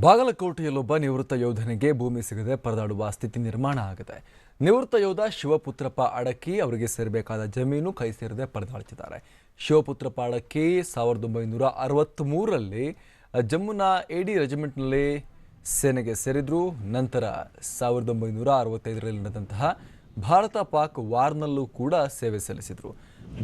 ಬಾಗಲಕೋಟೆಯಲ್ಲೊಬ್ಬ ನಿವೃತ್ತ ಯೋಧನಿಗೆ ಭೂಮಿ ಸಿಗದೆ ಪರದಾಡುವ ಸ್ಥಿತಿ ನಿರ್ಮಾಣ ಆಗಿದೆ. ನಿವೃತ್ತ ಯೋಧ ಶಿವಪುತ್ರಪ್ಪ ಅಡಕಿ ಅವರಿಗೆ ಸೇರಬೇಕಾದ ಜಮೀನು ಕೈ ಸೇರದೆ ಪರದಾಡುತ್ತಿದ್ದಾರೆ. ಶಿವಪುತ್ರಪ್ಪ ಅಡಕಿ ಸಾವಿರದ ಒಂಬೈನೂರ ಅರವತ್ತ್ಮೂರರಲ್ಲಿ ಜಮ್ಮುನ ಎಡಿ ರೆಜಿಮೆಂಟ್ನಲ್ಲಿ ಸೇನೆಗೆ ಸೇರಿದ್ರು. ನಂತರ ಸಾವಿರದ ಒಂಬೈನೂರ ಅರವತ್ತೈದರಲ್ಲಿ ನಡೆದಂತಹ ಭಾರತ ಪಾಕ್ ವಾರ್ನಲ್ಲೂ ಕೂಡ ಸೇವೆ ಸಲ್ಲಿಸಿದರು.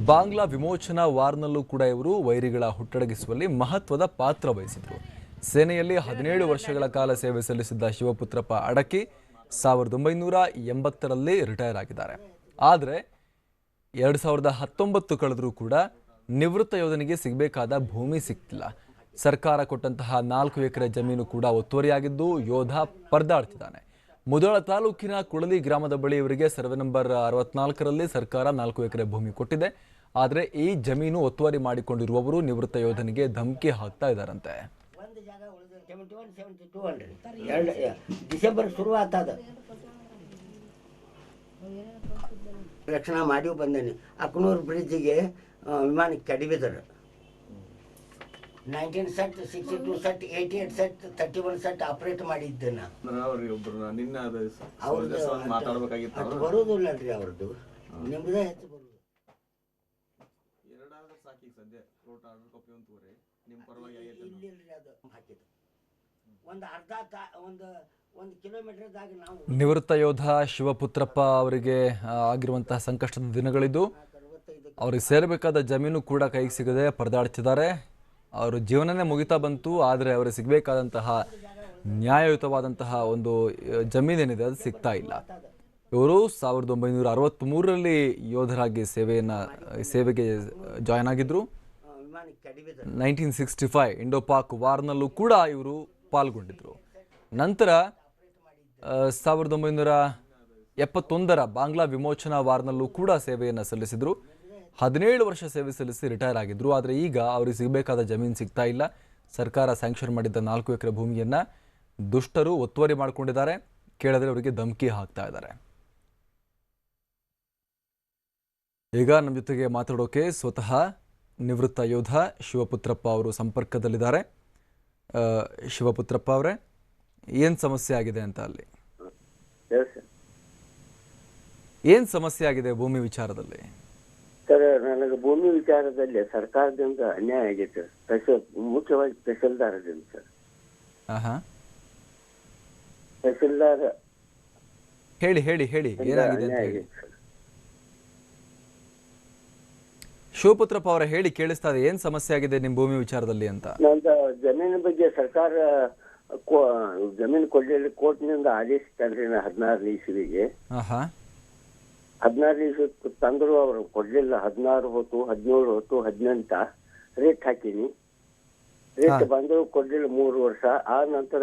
ಬಾಂಗ್ಲಾ ವಿಮೋಚನಾ ವಾರ್ನಲ್ಲೂ ಕೂಡ ಇವರು ವೈರಿಗಳ ಹುಟ್ಟಡಗಿಸುವಲ್ಲಿ ಮಹತ್ವದ ಪಾತ್ರ ವಹಿಸಿದರು. ಸೇನೆಯಲ್ಲಿ ಹದಿನೇಳು ವರ್ಷಗಳ ಕಾಲ ಸೇವೆ ಸಲ್ಲಿಸಿದ್ದ ಶಿವಪುತ್ರಪ್ಪ ಅಡಕಿ ಸಾವಿರದ ಒಂಬೈನೂರ ಎಂಬತ್ತರಲ್ಲಿ ರಿಟೈರ್ ಆಗಿದ್ದಾರೆ. ಆದರೆ ಎರಡು ಸಾವಿರದ ಹತ್ತೊಂಬತ್ತು ಕಳೆದರೂ ಕೂಡ ನಿವೃತ್ತ ಯೋಧನಿಗೆ ಸಿಗಬೇಕಾದ ಭೂಮಿ ಸಿಗ್ತಿಲ್ಲ ಸರ್ಕಾರ ಕೊಟ್ಟಂತಹ ನಾಲ್ಕು ಎಕರೆ ಜಮೀನು ಕೂಡ ಒತ್ತುವರಿಯಾಗಿದ್ದು ಯೋಧ ಪರದಾಡ್ತಿದ್ದಾನೆ. ಮುದೋಳ ತಾಲೂಕಿನ ಕುಳಲಿ ಗ್ರಾಮದ ಬಳಿ ಇವರಿಗೆ ಸರ್ವೆ ನಂಬರ್ ಅರವತ್ನಾಲ್ಕರಲ್ಲಿ ಸರ್ಕಾರ ನಾಲ್ಕು ಎಕರೆ ಭೂಮಿ ಕೊಟ್ಟಿದೆ. ಆದರೆ ಈ ಜಮೀನು ಒತ್ತುವರಿ ಮಾಡಿಕೊಂಡಿರುವವರು ನಿವೃತ್ತ ಯೋಧನಿಗೆ ಧಮಕಿ ಹಾಕ್ತಾ ಇದ್ದಾರಂತೆ. ಸೆವೆಂಟಿ ಒನ್ ಸೆವೆಂಟಿ ಟೂ ಅಲ್ರಿ ಎರಡು ಡಿಸೆಂಬರ್ ಶುರು ಆತದ ರಕ್ಷಣಾ ಮಾಡಿ ಬಂದೇನೆ. ಅಕ್ನೂರು ಬ್ರಿಡ್ಜಿಗೆ ವಿಮಾನಕ್ಕೆ ಕಡಿಬಿದ್ರು nineteen set sixty two set eighty eight set thirty one set operate ಮಾಡಿದ್ದೆ ಅವ್ರದ್ದು ಅವ್ರು. ಬರೋದಿಲ್ಲಲ್ರಿ ಅವ್ರದ್ದು ನಿಮ್ದೇ ಹೆಚ್ಚು ಬರೋದು ಎರಡಾದ್ರೂ ಸಾಕು ಸದ್ಯ. ಕೋರ್ಟ್ ಆರ್ಡರ್ ಕಾಪಿ ಒಂದು ತಗೋರಿ ನಿಮ್ಮ ಪರವಾಗಿ ಆಗೈತೆ ಇಲ್ಲಿ ಇಲ್ರಿ ಅದು ಹಾಕಿದ್ದು. ಒಂದು ಅರ್ಧ ತಾ ಒಂದು ಒಂದು ಕಿಲೋಮೀಟರ್ದಾಗ ನಾವು ನಿವೃತ್ತ ಯೋಧ ಶಿವಪುತ್ರಪ್ಪ ಅವರಿಗೆ ಆಗಿರುವಂತಹ ಸಂಕಷ್ಟದ ದಿನಗಳಿದ್ದು ಅವರಿಗೆ ಸೇರಬೇಕಾದ ಜಮೀನು ಕೂಡ ಕೈಗೆ ಸಿಗದೆ ಪರದಾಡ್ತಿದ್ದಾರೆ. ಅವರ ಜೀವನನೇ ಮುಗಿತಾ ಬಂತು ಆದರೆ ಅವರಿಗೆ ಸಿಗಬೇಕಾದಂತಹ ನ್ಯಾಯಯುತವಾದಂತಹ ಒಂದು ಜಮೀನೇನಿದೆ ಅದು ಸಿಗ್ತಾ ಇಲ್ಲ. ಇವರು ಸಾವಿರದ ಒಂಬೈನೂರ ಅರವತ್ತ್ಮೂರರಲ್ಲಿ ಯೋಧರಾಗಿ ಸೇವೆಯನ್ನು ಸೇವೆಗೆ ಜಾಯ್ನ್ ಆಗಿದ್ದರು nineteen sixty five Indo Pak ವಾರ್ನಲ್ಲೂ ಕೂಡ ಇವರು ಪಾಲ್ಗೊಂಡಿದ್ರು. ನಂತರ ಸಾವಿರದ ಒಂಬೈನೂರ ಎಪ್ಪತ್ತೊಂದರ ಬಾಂಗ್ಲಾ ವಿಮೋಚನಾ ವಾರ್ನಲ್ಲೂ ಕೂಡ ಸೇವೆಯನ್ನು ಸಲ್ಲಿಸಿದರು. ಹದಿನೇಳು ವರ್ಷ ಸೇವೆ ಸಲ್ಲಿಸಿ ರಿಟೈರ್ ಆಗಿದ್ರು. ಆದರೆ ಈಗ ಅವರಿಗೆ ಸಿಗಬೇಕಾದ ಜಮೀನು ಸಿಗ್ತಾ ಇಲ್ಲ. ಸರ್ಕಾರ ಸ್ಯಾಂಕ್ಷನ್ ಮಾಡಿದ್ದ ನಾಲ್ಕು ಎಕರೆ ಭೂಮಿಯನ್ನು ದುಷ್ಟರು ಒತ್ತುವರಿ ಮಾಡಿಕೊಂಡಿದ್ದಾರೆ. ಕೇಳಿದ್ರೆ ಅವರಿಗೆ ಧಮಕಿ ಹಾಕ್ತಾ ಇದ್ದಾರೆ. ಈಗ ನಮ್ಮ ಜೊತೆಗೆ ಮಾತಾಡೋಕೆ ಸ್ವತಃ ನಿವೃತ್ತ ಯೋಧ ಶಿವಪುತ್ರಪ್ಪ ಅವರು ಸಂಪರ್ಕದಲ್ಲಿದ್ದಾರೆ. ಶಿವಪುತ್ರಪ್ಪ ಅವರೇ ಏನು ಸಮಸ್ಯೆ ಆಗಿದೆ ಅಂತ ಅಲ್ಲಿ? ಏನ್ ಸಮಸ್ಯೆ ಆಗಿದೆ ಭೂಮಿ ವಿಚಾರದಲ್ಲಿ? ಸರ್ ನನಗೆ ಭೂಮಿ ವಿಚಾರದಲ್ಲಿ ಸರ್ಕಾರದಿಂದ ಅನ್ಯಾಯ ಆಗೈತೆ ತಹಸೀಲ್ ಮುಖ್ಯವಾಗಿ ತಹಸೀಲ್ದಾರದಿಂದ ಸರ್. ತಹಸೀಲ್ದಾರ್ ಹೇಳಿ ಹೇಳಿ ಹೇಳಿ. ಏನಾಗಿದೆ ಅಂತ ಅನ್ಯಾಯ ಹೇಳಿ ಆಗೈತೆ ಸರ್ ಶಿವಪುತ್ರಪ್ಪ ಅವರ ಹೇಳಿ ಕೇಳಿಸ್ತಾ ಇದೆ. ಏನ್ ಸಮಸ್ಯೆ ಆಗಿದೆ ನಿಮ್ಮ ಭೂಮಿ ವಿಚಾರದಲ್ಲಿ ಅಂತ? ಜಮೀನ ಜಮೀನು ಬಗ್ಗೆ ಸರ್ಕಾರ ಕೋ- ಜಮೀನು ಕೊಡ್ಲಿಲ್ಲ. ಕೋರ್ಟ್ನಿಂದ ಆದೇಶ ತಂದ್ರಿ ನಾ ಹದಿನಾರು ಇಸ್ವಿಗೆ. ಹಾಂ ಹಾಂ ಹದಿನಾರು ಇಸ್ವಿ ತಂದ್ರು ಅವರು ಕೊಡ್ಲಿಲ್ಲ. ಹದಿನಾರು ಹೊತ್ತು ಹದಿನೇಳು ಹೊತ್ತು ಹದಿನೆಂಟ ರೇಟ್ ಹಾಕಿನಿ. ರೇಟ್. ಬಂದ್ರು ಕೊಡ್ಲಿಲ್ಲ ಮೂರು ವರ್ಷ. ಆ ನಂತರ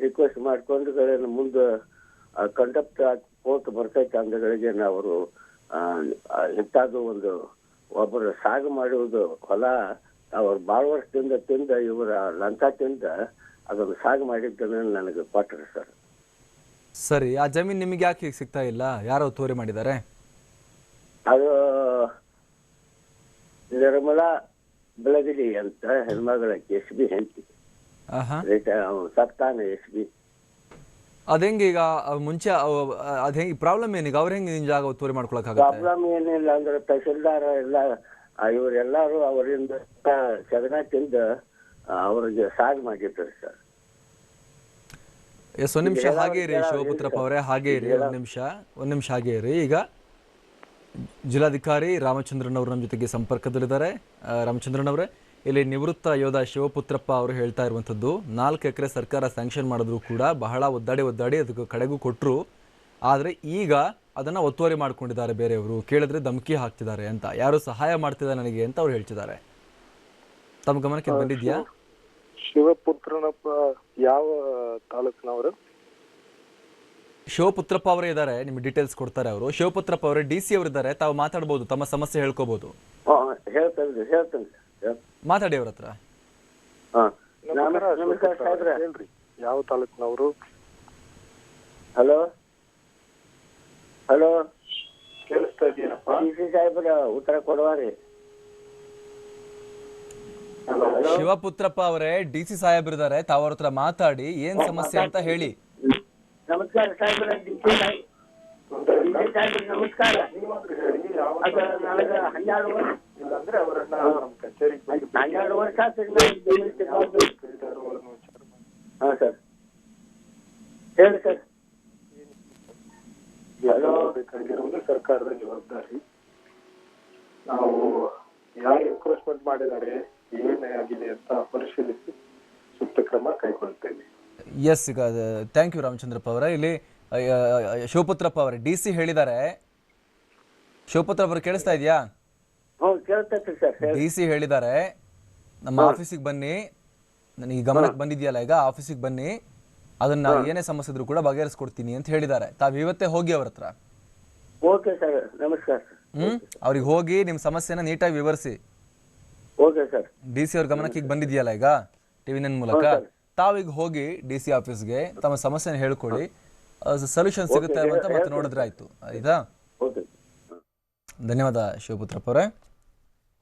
ರಿಕ್ವೆಸ್ಟ್ ಮಾಡ್ಕೊಂಡು ಗಳನ್ನ ಮುಂದೆ ಕಂಡಕ್ಟ್ ಕೋರ್ಟ್ ಬರ್ತೈತೆ ಅಂದಗಳಿಗೆ ಅವರು ಇಂಥದ್ದು ಒಂದು ಒಬ್ಬರು ಸಾಗ ಮಾಡುವುದು ಹೊಲ ಅವ್ರು ಭಾಳ ವರ್ಷದಿಂದ ತಿಂದ ಇವರ ಲಂಚ ತಿಂದ ಅದನ್ನು ಸಾಗು ಮಾಡಿದ್ದನ್ನು ನನಗೆ ಕೊಟ್ಟರು ಸರ್. ಸರಿ ಆ ಜಮೀನು ನಿಮಗೆ ಯಾಕೆ ಈಗ ಸಿಗ್ತಾ ಇಲ್ಲ? ಯಾರೋ ತೋರಿ ಮಾಡಿದ್ದಾರೆ? ಅದು ನಿರ್ಮಲಾ ಬೆಳಗಲಿ ಅಂತ ಹೆಣ್ಮಗಳ ಎಸ್ ಬಿ ಹೆಂಡತಿ. ಆಹಾ. ಸತ್ತಾನ ಎಸ್ ಬಿ. ಅದೇಂಗೆ ಈಗ ಮುಂಚೆ ಅದು ಹೆಂಗೆ ಪ್ರಾಬ್ಲಮ್ ಏನೀಗ ಅವ್ರು ಹೆಂಗೆ ನಿನ್ನ ಜಾಗ ತೋರಿ ಮಾಡ್ಕೊಳಕ್ಕಾಗತ್ತೆ? ಪ್ರಾಬ್ಲಮ್ ಏನಿಲ್ಲ ಅಂದ್ರೆ ತಹಸೀಲ್ದಾರ ಎಲ್ಲ ಇವರೆಲ್ಲರೂ ಅವರಿಂದ ಸಗಣ ತಿಂದ ಅವ್ರಿಗೆ ಸಾಗ್ ಮಾಡಿದ್ರು ಸರ್. ಎಸ್ ಒಂದ್ ನಿಮಿಷ ಹಾಗೆ ಇರಿ ಶಿವಪುತ್ರಪ್ಪ ಅವರೇ ಹಾಗೆ ಇರಿ ಒಂದ್ ನಿಮಿಷ ಒಂದ್ ನಿಮಿಷ ಹಾಗೆ ಇರಿ. ಈಗ ಜಿಲ್ಲಾಧಿಕಾರಿ ರಾಮಚಂದ್ರನ್ ಅವರು ನಮ್ಮ ಜೊತೆಗೆ ಸಂಪರ್ಕದಲ್ಲಿದ್ದಾರೆ. ರಾಮಚಂದ್ರನ್ ಅವರೇ ಇಲ್ಲಿ ನಿವೃತ್ತ ಯೋಧ ಶಿವಪುತ್ರಪ್ಪ ಅವರು ಹೇಳ್ತಾ ಇರುವಂಥದ್ದು ನಾಲ್ಕು ಎಕರೆ ಸರ್ಕಾರ ಸ್ಯಾಂಕ್ಷನ್ ಮಾಡಿದ್ರು ಕೂಡ ಬಹಳ ಒದ್ದಾಡಿ ಒದ್ದಾಡಿ ಅದಕ್ಕೆ ಕಡೆಗೂ ಕೊಟ್ಟರು ಆದರೆ ಈಗ ಅದನ್ನು ಒತ್ತುವರಿ ಮಾಡಿಕೊಂಡಿದ್ದಾರೆ ಬೇರೆಯವರು. ಕೇಳಿದ್ರೆ ಧಮಕಿ ಹಾಕ್ತಿದ್ದಾರೆ ಅಂತ. ಯಾರು ಸಹಾಯ ಮಾಡ್ತಿದ್ದಾರೆ ನನಗೆ ಅಂತ ಅವ್ರು ಹೇಳ್ತಿದ್ದಾರೆ. ತಮ್ಮ ಗಮನಕ್ಕೆ ಬಂದಿದ್ಯಾ? ಶಿವಪುತ್ರನಪ್ಪ ಯಾವ ತಾಲೂಕಿನವರು? ಶಿವಪುತ್ರಪ್ಪ ಅವರೇ ಇದ್ದಾರೆ ನಿಮ್ಗೆ ಡೀಟೇಲ್ಸ್ ಕೊಡ್ತಾರೆ ಅವರು. ಶಿವಪುತ್ರಪ್ಪ ಅವರೇ ಡಿ ಸಿ ಅವರಿದ್ದಾರೆ. ತಾವು ಮಾತಾಡ್ಬೋದು ತಮ್ಮ ಸಮಸ್ಯೆ ಹೇಳ್ಕೋಬಹುದು ಹೇಳ್ತೇನೆ ಹೇಳ್ತೇನೆ. ಮಾತಾಡಿ ಅವ್ರ ಹತ್ರ. ಹಾಂ. ನಮಸ್ಕಾರ ನಮಸ್ಕಾರ ಸಾಹೇಬ್ರೆ ಹೇಳ್ರಿ. ಯಾವ ತಾಲೂಕಿನವರು? ಹಲೋ ಹಲೋ ಕೇಳಿಸ್ತಾ ಇದೆಯಪ್ಪ ಸಿ ಸಾಹೇಬ್ರ ಉತ್ತರ ಕೊಡುವಾರಿ ಶಿವಪುತ್ರಪ್ಪ ಅವರೇ ಡಿ ಸಿ ಸಾಹೇಬ್ರಿದ್ದಾರೆ ತಾವ್ ಅವ್ರ ಹತ್ರ ಮಾತಾಡಿ ಏನ್ ಸಮಸ್ಯೆ ಅಂತ ಹೇಳಿ. ನಮಸ್ಕಾರ ಸಾಹೇಬ್ರ ಡಿ ಸಿ ಸಾಹೇಬ್. ನಮಸ್ಕಾರ. ನನಗೆ ಹನ್ನೆರಡು ವರ್ಷ. ಇಲ್ಲಾಂದ್ರೆ ಅವರನ್ನ ನಮ್ಮ ಕಚೇರಿಗೆ ಹನ್ನೆರಡು ವರ್ಷ. ಹಾ ಸರ್. ಹೇಳಿ ಸರ್. ಹಲೋ ಬೇಕಾಗಿರುವುದು ಸರ್ಕಾರದ ಜವಾಬ್ದಾರಿ. ನಾವು ಯಾರು ಎನ್ಕ್ರೋಚ್ಮೆಂಟ್ ಮಾಡಿದ್ದಾರೆ ಏನಾಗಿದೆ ಅಂತ ಪರಿಶೀಲಿಸಿ ಸೂಕ್ತ ಕ್ರಮ ಕೈಗೊಳ್ತೇವೆ. ಎಸ್ ಈಗ ಥ್ಯಾಂಕ್ ಯು ರಾಮಚಂದ್ರಪ್ಪ ಅವರ ಇಲ್ಲಿ ಶಿವಪುತ್ರಪ್ಪ ಅವರೇ ಡಿ ಸಿ ಹೇಳಿದ್ದಾರೆ ಶಿವಪುತ್ರಪ್ಪ ಅವ್ರು ಕೇಳಿಸ್ತಾ ಇದೆಯಾ? ಡಿ ಸಿ ಹೇಳಿದ್ದಾರೆ ನಮ್ಮ ಆಫೀಸಿಗೆ ಬನ್ನಿ. ನನಗೆ ಗಮನಕ್ಕೆ ಬಂದಿದೆಯಲ್ಲ ಈಗ ಆಫೀಸಿಗೆ ಬನ್ನಿ. ಅದನ್ನ ಏನೇ ಸಮಸ್ಯೆ ಇದ್ರೂ ಕೂಡ ಬಗೆಹರಿಸ್ಕೊಡ್ತೀನಿ ಅಂತ ಹೇಳಿದ್ದಾರೆ ತಾವು ಇವತ್ತೇ ಹೋಗಿ ಅವ್ರ ಹತ್ರ. ಓಕೆ ಸರ್ ನಮಸ್ಕಾರ ಹ್ಮ್? ಅವ್ರಿಗೆ ಹೋಗಿ ನಿಮ್ಮ ಸಮಸ್ಯೆನ ನೀಟಾಗಿ ವಿವರಿಸಿ. Okay sir. ಡಿ ಸಿ ಅವ್ರ ಗಮನಕ್ಕೆ ಈಗ ಬಂದಿದೆಯಲ್ಲ ಈಗ ಟಿವಿ ನನ್ ಮೂಲಕ? ತಾವೀಗ ಹೋಗಿ ಡಿ ಸಿ ಆಫೀಸ್ಗೆ ತಮ್ಮ ಸಮಸ್ಯೆನ ಹೇಳ್ಕೊಳ್ಳಿ ಸೊಲ್ಯೂಷನ್ ಸಿಗುತ್ತೆ ಅಂತ ಮತ್ತೆ ನೋಡಿದ್ರೆ ಆಯ್ತು. ಆಯ್ತಾ? ಧನ್ಯವಾದ ಶಿವಪುತ್ರಪ್ಪ ಅವರೇ.